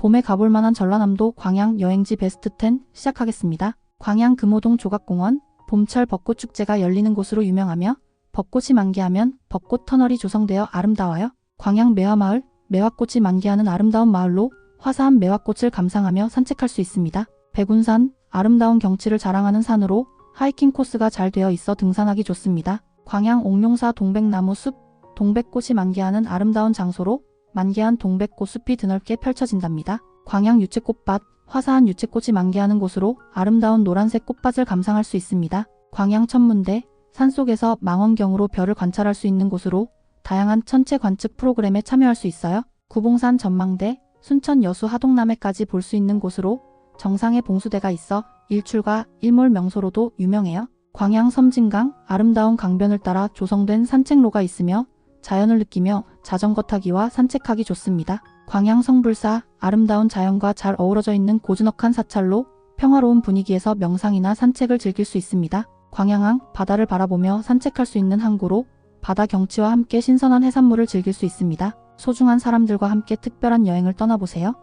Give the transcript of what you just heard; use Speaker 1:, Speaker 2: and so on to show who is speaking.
Speaker 1: 봄에 가볼 만한 전라남도 광양 여행지 베스트 10 시작하겠습니다. 광양 금호동 조각공원 봄철 벚꽃 축제가 열리는 곳으로 유명하며 벚꽃이 만개하면 벚꽃 터널이 조성되어 아름다워요. 광양 매화마을 매화꽃이 만개하는 아름다운 마을로 화사한 매화꽃을 감상하며 산책할 수 있습니다. 백운산 아름다운 경치를 자랑하는 산으로 하이킹 코스가 잘 되어 있어 등산하기 좋습니다. 광양 옥룡사 동백나무 숲 동백꽃이 만개하는 아름다운 장소로 만개한 동백꽃 숲이 드넓게 펼쳐진답니다. 광양 유채꽃밭 화사한 유채꽃이 만개하는 곳으로 아름다운 노란색 꽃밭을 감상할 수 있습니다. 광양 천문대 산속에서 망원경으로 별을 관찰할 수 있는 곳으로 다양한 천체 관측 프로그램에 참여할 수 있어요. 구봉산 전망대, 순천 여수 하동남해까지 볼 수 있는 곳으로 정상에 봉수대가 있어 일출과 일몰 명소로도 유명해요. 광양 섬진강 아름다운 강변을 따라 조성된 산책로가 있으며 자연을 느끼며 자전거 타기와 산책하기 좋습니다. 광양 성불사 아름다운 자연과 잘 어우러져 있는 고즈넉한 사찰로 평화로운 분위기에서 명상이나 산책을 즐길 수 있습니다. 광양항 바다를 바라보며 산책할 수 있는 항구로 바다 경치와 함께 신선한 해산물을 즐길 수 있습니다. 소중한 사람들과 함께 특별한 여행을 떠나보세요.